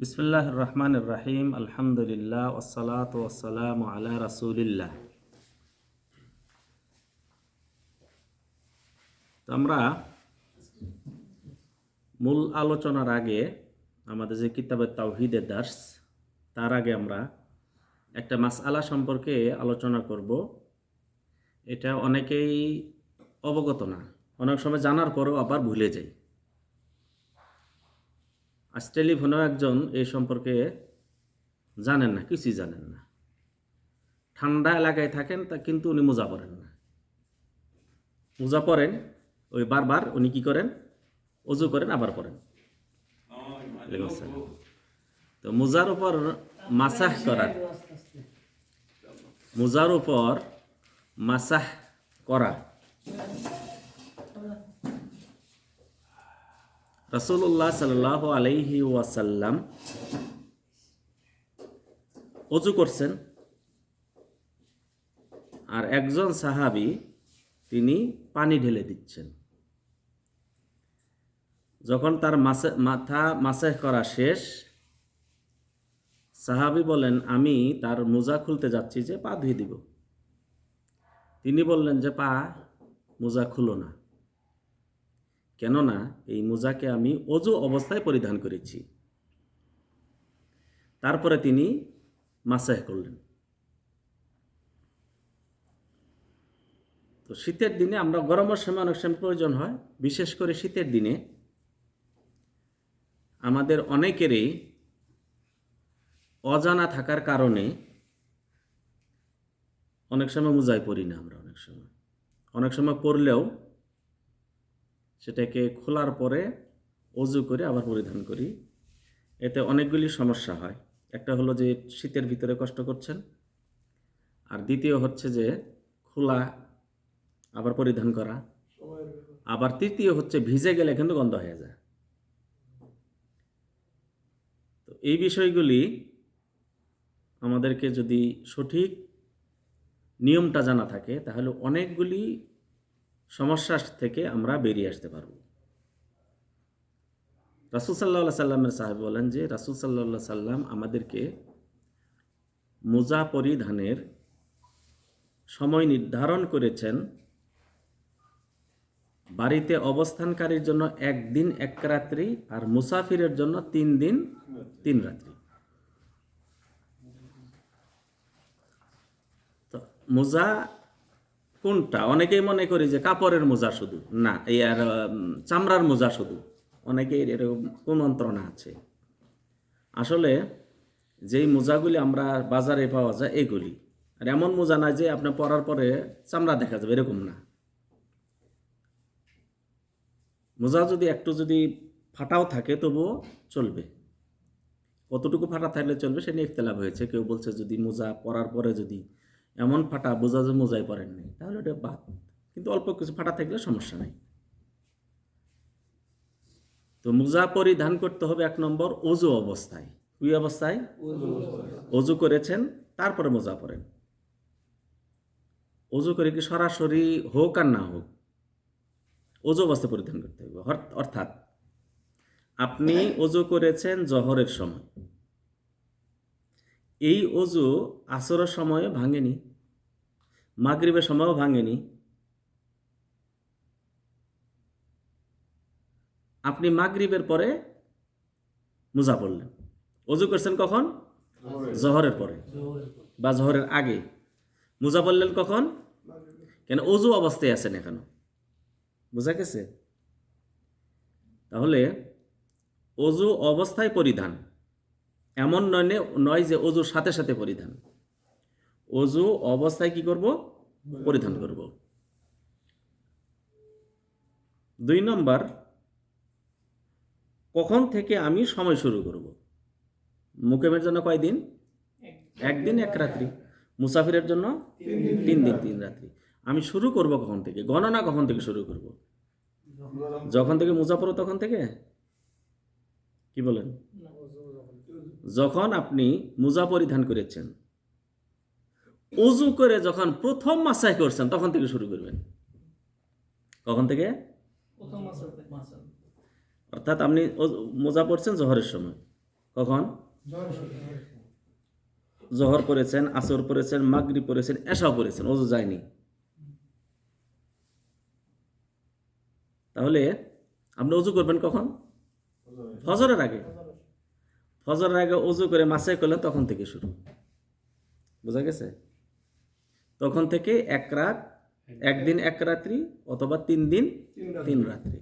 বিসমুল্লাহ রহমান রাহিম আলহামদুলিল্লাহ ওসালাত ওসালাম আলা রাসুলিল্লাহ আমরা মূল আলোচনার আগে আমাদের যে কিতাবের তাওহিদের দাস তার আগে আমরা একটা মাসআলা সম্পর্কে আলোচনা করব। এটা অনেকেই অবগত না। অনেক সময় জানার পরেও আবার ভুলে যায় আজ টেলিফোনেও একজন এই সম্পর্কে জানেন না, কিছুই জানেন না। ঠান্ডা এলাকায় থাকেন, তা কিন্তু উনি মোজা পরেন না। মোজা পরেন, ওই বারবার উনি কি করেন? অজু করেন, আবার ওয়ালাইকুম তো মোজার উপর মাসাহ করার, মোজার উপর মাসাহ করা রসুল্লাহ সাল্লাহ আলাইহি ওয়াসাল্লাম অজু করছেন। আর একজন সাহাবি তিনি পানি ঢেলে দিচ্ছেন। যখন তার মাসে, মাথা মাসেহ করা শেষ, সাহাবি বলেন, আমি তার মোজা খুলতে যাচ্ছি যে পা ধুয়ে দিব। তিনি বললেন যে, পা, মোজা খুলো না। কেননা এই মোজাকে আমি অজু অবস্থায় পরিধান করেছি। তারপরে তিনি মাসাহ করলেন। তো শীতের দিনে আমরা গরমের সময় অনেক সময় প্রয়োজন হয়, বিশেষ করে শীতের দিনে। আমাদের অনেকেরই অজানা থাকার কারণে অনেক সময় মোজায় পড়ি না আমরা অনেক সময়। অনেক সময় পড়লেও সেটাকে খোলার পরে অজু করে আবার পরিধান করি। এতে অনেকগুলি সমস্যা হয়। একটা হলো যে, শীতের ভিতরে কষ্ট করছেন। আর দ্বিতীয় হচ্ছে যে, খোলা, আবার পরিধান করা। আবার তৃতীয় হচ্ছে ভিজে গেলে কিন্তু গন্ধ হয়ে যায়। তো এই বিষয়গুলি আমাদেরকে যদি সঠিক নিয়মটা জানা থাকে, তাহলে অনেকগুলি সমস্যা থেকে আমরা বেরিয়ে আসতে পারব। রাসুল সাল্লাহ সাল্লামের সাহেব বলেন যে, রাসুল সাল্লাহ সাল্লাম আমাদেরকে মোজা পরিধানের সময় নির্ধারণ করেছেন বাড়িতে অবস্থানকারীর জন্য একদিন এক রাত্রি আর মুসাফিরের জন্য তিন দিন তিন রাত্রি। তো মোজা কোনটা? অনেকেই মনে করি যে কাপড়ের মোজা শুধু। না, এই আর চামড়ার মোজা শুধু। অনেকেই এরকম কোন কুমন্ত্রণা আছে। আসলে যেই মোজাগুলি আমরা বাজারে পাওয়া যায়, এগুলি। আর এমন মোজা না যে আপনি পরার পরে চামড়া দেখা যাবে, এরকম না। মোজা যদি একটু যদি ফাটাও থাকে, তবুও চলবে। কতটুকু ফাটা থাকলে চলবে, সে নিয়ে ইখতলাফ হয়েছে। কেউ বলছে যদি মোজা পরার পরে যদি এমন ফাটা বোঝা যে মোজাই পরেননি তাহলে ওটা বাদ কিন্তু অল্প কিছু ফাটা থাকলে সমস্যা নেই। তো মোজা পরিধান করতে হবে এক নম্বর অজু অবস্থায়। ওই অবস্থায়? অজু করেছেন, তারপরে মোজা পরেন। অজু করে কি সরাসরি হোক আর না হোক, অজু অবস্থায় পরিধান করতে হবে। অর- অর্থাৎ আপনি অজু করেছেন জহরের সময়। এই অজু আসরের সময়ে ভাঙেনি মাগরিবের সময়ও ভাঙেনি। আপনি মাগরিবের পরে মোজা পড়লেন। অজু করছেন কখন? জহরের। পরে বা জহরের আগে। মোজা পড়লেন কখন? কেন অজু অবস্থায় আছেন এখনও? বোঝা গেছে? তাহলে অজু অবস্থায় পরিধান। এমন নয় নয় যে অজুর সাথে সাথে পরিধান। অজু অবস্থায় কি করব? পরিধান করব। দুই নম্বর, কখন থেকে আমি সময় শুরু করব? মুকেমের জন্য কয়দিন একদিন, এক রাত্রি। মুসাফিরের জন্য তিন দিন, তিন রাত্রি। আমি শুরু করব কখন থেকে? গণনা কখন থেকে শুরু করব? যখন থেকে মুজা পড়ো তখন থেকে? কি বলেন? যখন আপনি মোজা পরিধান করেছেন অজু করে যখন প্রথম মাসাই করছেন তখন থেকে শুরু করবেন। কখন থেকে? অর্থাৎ আপনি মোজা পড়ছেন জহরের সময়। কখন? জহর পড়েছেন আসর পড়েছেন মাগরি পড়েছেন এসাও পড়েছেন ওজু যায়নি। তাহলে আপনি অজু করবেন কখন? ফজরের আগে। ফজরের আগে অজু করে মাসে করলে তখন থেকে শুরু। বোঝা গেছে? তখন থেকে এক রাত একদিন এক রাত্রি অথবা তিন দিন তিন রাত্রি।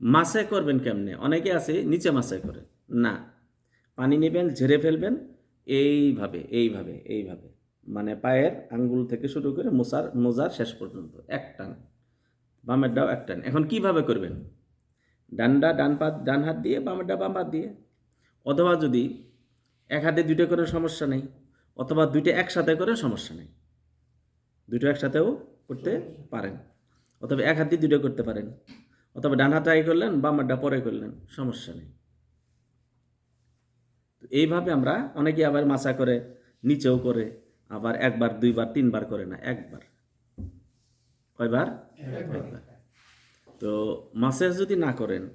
মাসে করবেন কেমনে? অনেকে আছে নিচে মাসে করে। না পানি নেবেন ঝেড়ে ফেলবেন এইভাবে এইভাবে এইভাবে। মানে পায়ের আঙ্গুল থেকে শুরু করে মোসার মোজার শেষ পর্যন্ত। এক টান। বামের ডাও এক টান। এখন কীভাবে করবেন? ডান্ডা ডান পা ডান হাত দিয়ে বামের ডা বাম হাত দিয়ে। অথবা যদি এক হাতে দুইটা করে সমস্যা নেই অথবা দুইটা একসাথে করে সমস্যা নেই। দুটো একসাথেও করতে পারেন অথবা এক হাত দিয়ে দুটো করতে পারেন অথবা ডান হাত আগে করলেন বামারটা পরে করলেন সমস্যা নেই। তো এইভাবে আমরা অনেকে আবার মাসা করে নিচেও করে আবার একবার দুইবার তিনবার করে না একবার। কয়বার? একবার। তো মাসেজ যদি না করেন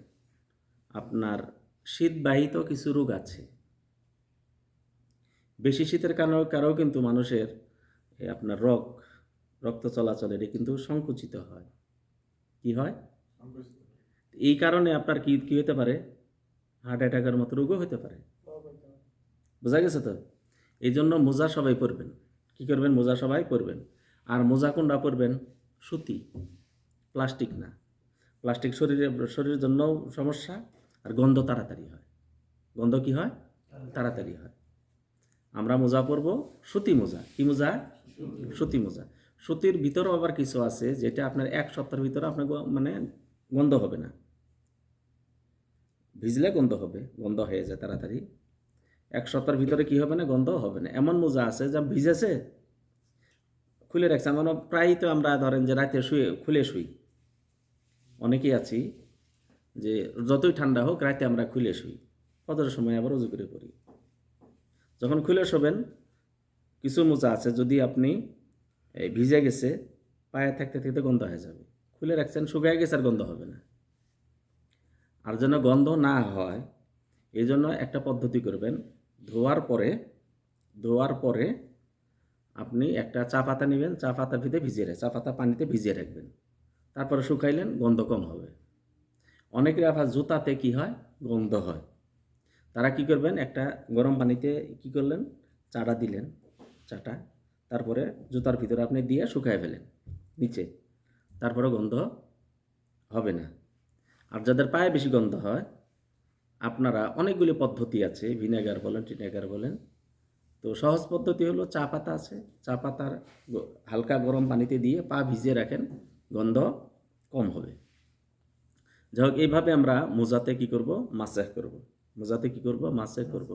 আপনার শীতবাহিত কিছু রোগ আছে। বেশি শীতের কারণেও কারও কিন্তু মানুষের আপনার রক রক্ত চলাচলের কিন্তু সংকুচিত হয়। কি হয়? এই কারণে আপনার কি কি হতে পারে? হার্ট অ্যাটাকের মতো রোগও হতে পারে। বোঝা গেছে তো? এই জন্য মোজা সবাই পরবেন। কি করবেন? মোজা সবাই পরবেন। আর মোজা কোনটা পরবেন? সুতি। প্লাস্টিক না। প্লাস্টিক শরীরে শরীরের জন্যও সমস্যা। গন্ধ তাড়াতাড়ি হয়। গন্ধ কি হয়? তাড়াতাড়ি হয়। আমরা মোজা পরবো সুতি মোজা। কি মোজা? সুতি মোজা। সুতির ভিতরেও আবার কিছু আছে যেটা আপনার এক সপ্তাহের ভিতরে আপনার মানে গন্ধ হবে না। ভিজলে গন্ধ হবে, গন্ধ হয়ে যায় তাড়াতাড়ি। এক সপ্তাহের ভিতরে কি হবে না, গন্ধ হবে না। এমন মোজা আছে যা ভিজেছে, খুলে রাখছে। আমরা প্রায়ই তো আমরা ধরেন যে রাতে শুয়ে, খুলে শুই। অনেকেই আছি যে যতই ঠান্ডা হোক রাতে আমরা খুলে শুই। কতটার সময় আবার উজু করে পড়ি। যখন খুলে শোবেন, কিছু মোজা আছে, যদি আপনি ভিজে গেছে, পায়ে থাকতে থাকতে গন্ধ হয়ে যাবে। খুলে রাখছেন, শুকিয়ে গেছে আর গন্ধ হবে না। আর যেন গন্ধ না হয় এই জন্য একটা পদ্ধতি করবেন। ধোয়ার পরে ধোয়ার পরে আপনি একটা চা পাতা নেবেন, চা পাতার ভিতরে ভিজিয়ে চা পাতা পানিতে ভিজিয়ে রাখবেন। তারপরে শুকাইলেন, গন্ধ কম হবে। অনেকের আবার জুতাতে কি হয়? গন্ধ হয়। তারা কি করবেন? একটা গরম পানিতে কি করলেন? চাটা দিলেন, চাটা। তারপরে জুতার ভিতরে আপনি দিয়ে শুকায় ফেলেন, নিচে। তারপরে গন্ধ হবে না। আর যাদের পায়ে বেশি গন্ধ হয়, আপনারা অনেকগুলি পদ্ধতি আছে, ভিনেগার বলেন, টিনেগার বলেন। তো সহজ পদ্ধতি হলো চা পাতা আছে। চা পাতার হালকা গরম পানিতে দিয়ে পা ভিজিয়ে রাখেন, গন্ধ কম হবে। যাই হোক এইভাবে আমরা মোজাতে কি করব? মাসেহ করব। মোজাতে কি করব? মাসেহ করব।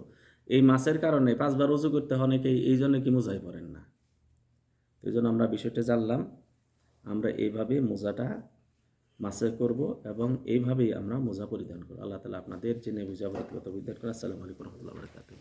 এই মাসের কারণে পাঁচবার উজু করতে হয় অনেকেই, এই জন্য কি মোজাই পড়েন না। এই জন্য আমরা বিষয়টা জানলাম, আমরা এইভাবে মোজাটা মাসে করব এবং এইভাবেই আমরা মোজা পরিধান করব। আল্লাহ তালা আপনাদের জেনে বুঝে আবরত বিদ্যার করে আসসালামু আলাইকুম রহমতুল্লাহ বরকাতুহ।